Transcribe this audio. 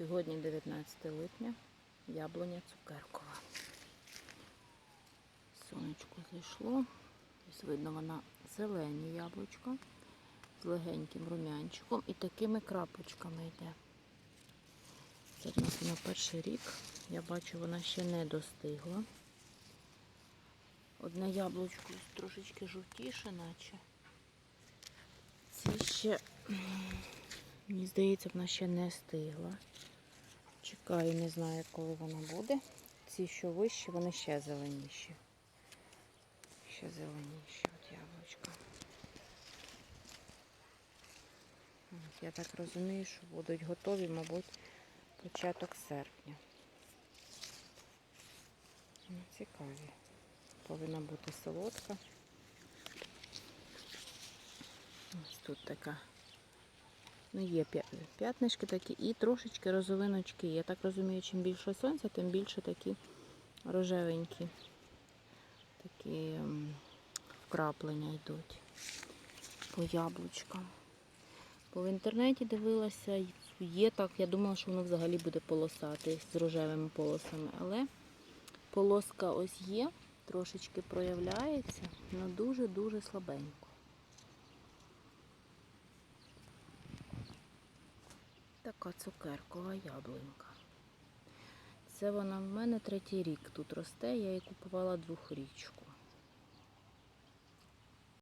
Сьогодні 19 липня, яблуня цукеркова. Сонечко зайшло. Ось видно, вона зелені яблучка з легеньким рум'янчиком і такими крапочками йде. Це в нас на перший рік. Я бачу, вона ще не достигла. Одне яблучко трошечки жовтіше, наче. Ці ще, мені здається, вона ще не стигла. Чекаю, не знаю, коли вона буде. Ці, що вищі, вони ще зеленіші. Ще зеленіші от яблучка. От, Я так розумію, що будуть готові, мабуть, початок серпня. Ну, цікаві. Повинна бути солодка. Ось тут така. Ну, є п'я- п'ятнишки такі і трошечки розовиночки. Я так розумію, чим більше сонця, тим більше такі рожевенькі. Такі ем, вкраплення йдуть по яблучкам. Бо в інтернеті дивилася, є так, я думала, що воно взагалі буде полосати з рожевими полосами, але полоска ось є, трошечки проявляється, але дуже-дуже слабенько. Така цукеркова яблунька. Це вона в мене третій рік тут росте, я її купувала двохрічку.